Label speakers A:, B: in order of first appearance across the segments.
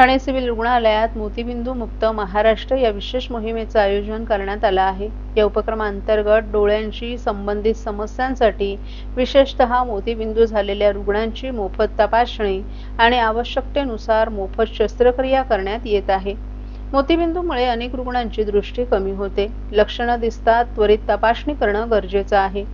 A: Thane civil रुग्णालयात मोतीबिंदू मुक्त महाराष्ट्र या विशेष मोहिमेचं आयोजन करण्यात आलं आहे. या उपक्रमांतर्गत डोळ्यांशी संबंधित समस्यांसाठी विशेषतः मोतीबिंदू झालेल्या रुग्णांची मोफत तपासणी आणि आवश्यकतेनुसार मोफत शस्त्रक्रिया करण्यात येत आहे. मोतीबिंदूमुळे अनेक रुग्णांची दृष्टी कमी होते. लक्षणं दिसतात त्वरित तपासणी करणं गरजेचं आहे.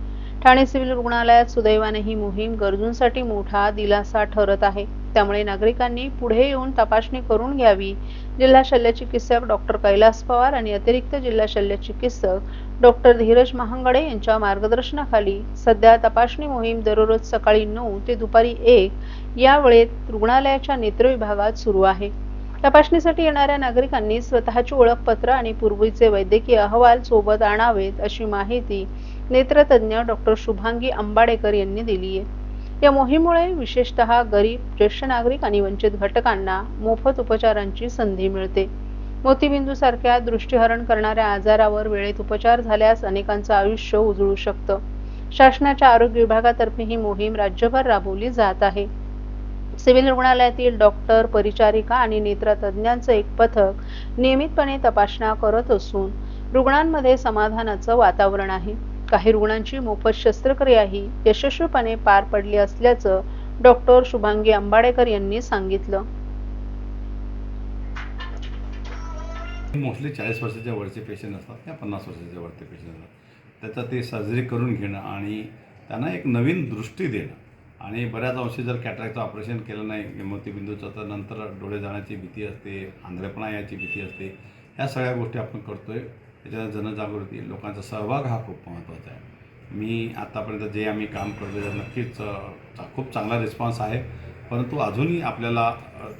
A: ठाणे सिव्हिल रुग्णालयात सुदैवाने ही मोहीम गरजूंसाठी मोठा दिलासा ठरत आहे. त्यामुळे नागरिकांनी पुढे येऊन तपासणी करून घ्यावी. जिल्हा शल्यचिकित्सक डॉक्टर कैलास पवार आणि अतिरिक्त जिल्हा शल्यचिकित्सक डॉक्टर धीरज महांगडे यांच्या मार्गदर्शनाखाली सध्या तपासणी मोहीम दररोज सकाळी नऊ ते दुपारी एक या वेळेत रुग्णालयाच्या नेत्र विभागात सुरू आहे. तपासणीसाठी येणाऱ्या नागरिकांनी स्वतःची ओळखपत्र आणि पूर्वीचे वैद्यकीय अहवाल सोबत आणावेत अशी माहिती नेत्रतज्ञ डॉक्टर शुभांगी अंबाडेकर यांनी दिली आहे या मोहिमेमुळे विशेषतः गरीब ज्येष्ठ नागरिक आणि वंचित घटकांना मोफत उपचारांची संधी मिळते. मोतीबिंदू सारख्या दृष्टीहरण करणाऱ्या आजारावर वेळेत उपचार झाल्यास अनेकांचं आयुष्य उजळू शकतं. शासनाच्या आरोग्य विभागातर्फे ही मोहीम राज्यभर राबवली जात आहे. सिव्हिल रुग्णालयातील डॉक्टर परिचारिका आणि नेत्रतज्ञांचं एक पथक नियमितपणे तपासण्या करत असून रुग्णांमध्ये समाधानाचं वातावरण आहे. काही रुग्णांची मोफत शस्त्रक्रियाही यशस्वीपणे पार पडली असल्याचं डॉक्टर शुभांगी आंबाडेकर यांनी सांगितलं.
B: मोस्टली चाळीस वर्षाच्या वरचे पेशंट असतात त्या पन्नास वर्षाच्या वरचे पेशंट असतात? त्याचा ते सर्जरी करून घेणं आणि त्यांना एक नवीन दृष्टी देणं. आणि बऱ्याच अंशी जर कॅटरॅक्टचं ऑपरेशन केलं नाही मोतीबिंदूचं तर नंतर डोळे जाण्याची भीती असते आंधळेपणा याची भीती असते. ह्या सगळ्या गोष्टी आपण करतो आहे त्याच्यात जनजागृती लोकांचा सहभाग हा खूप महत्त्वाचा आहे. मी आत्तापर्यंत जे आम्ही काम करतो त्या नक्कीच खूप चांगला रिस्पॉन्स आहे. परंतु अजूनही आपल्याला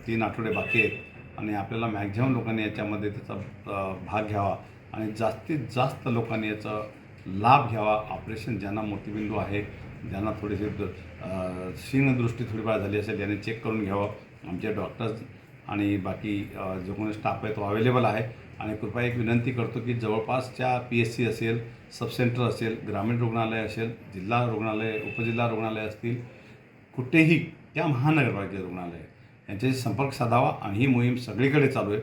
B: तीन आठवडे बाकी आहेत आणि आपल्याला मॅक्झिमम लोकांनी याच्यामध्ये त्याचा भाग घ्यावा आणि जास्तीत जास्त लोकांनी याचा लाभ घ्यावा. ऑपरेशन ज्यांना मोतीबिंदू आहे ज्यांना थोडीशी अ, क्षीणदृष्टी थोडीफार झाली असेल याने चेक करून घ्यावं. आमचे डॉक्टर्स आणि बाकी जो कोणी स्टाफ आहे तो अवेलेबल आहे. आणि कृपया एक विनंती करतो की जवळपासच्या पी एस सी असेल सब सेंटर असेल ग्रामीण रुग्णालय असेल जिल्हा रुग्णालय उपजिल्हा रुग्णालय असतील कुठेही त्या महानगरपालिकेचे रुग्णालय यांच्याशी संपर्क साधावा आणि ही मोहीम सगळीकडे चालू आहे.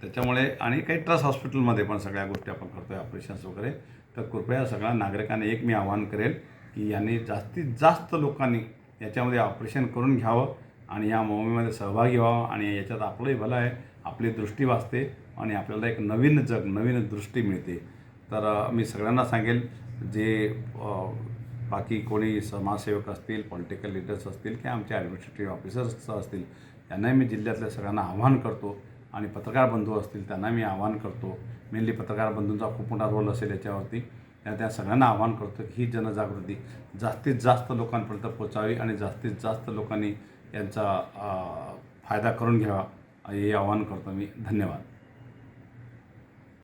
B: त्याच्यामुळे आणि काही ट्रस्ट हॉस्पिटलमध्ये पण सगळ्या गोष्टी आपण करतो आहे ऑपरेशन्स वगैरे. तर कृपया सगळ्या नागरिकांना एक मी आवाहन करेल की यांनी जास्तीत जास्त लोकांनी याच्यामध्ये ऑपरेशन करून घ्यावं. आणि या मोहिमेमध्ये सहभागी व्हावा आणि याच्यात आपलंही भलं आहे आपली दृष्टी वाचते आणि आपल्याला एक नवीन जग नवीन दृष्टी मिळते. तर मी सगळ्यांना सांगेल जे बाकी कोणी समाजसेवक असतील पॉलिटिकल लिडर्स असतील किंवा आमचे ॲडमिनिस्ट्रेटिव्ह ऑफिसर्स असतील त्यांनाही मी जिल्ह्यातल्या सगळ्यांना आव्हान करतो आणि पत्रकार बंधू असतील त्यांना मी आव्हान करतो. मेनली पत्रकार बंधूंचा खूप मोठा रोल असेल याच्यावरती. त्या त्या सगळ्यांना आव्हान करतो की ही जनजागृती जास्तीत जास्त लोकांपर्यंत पोचावी आणि जास्तीत जास्त लोकांनी यांचा फायदा करून घ्यावा. हे आवाहन करतो मी. धन्यवाद.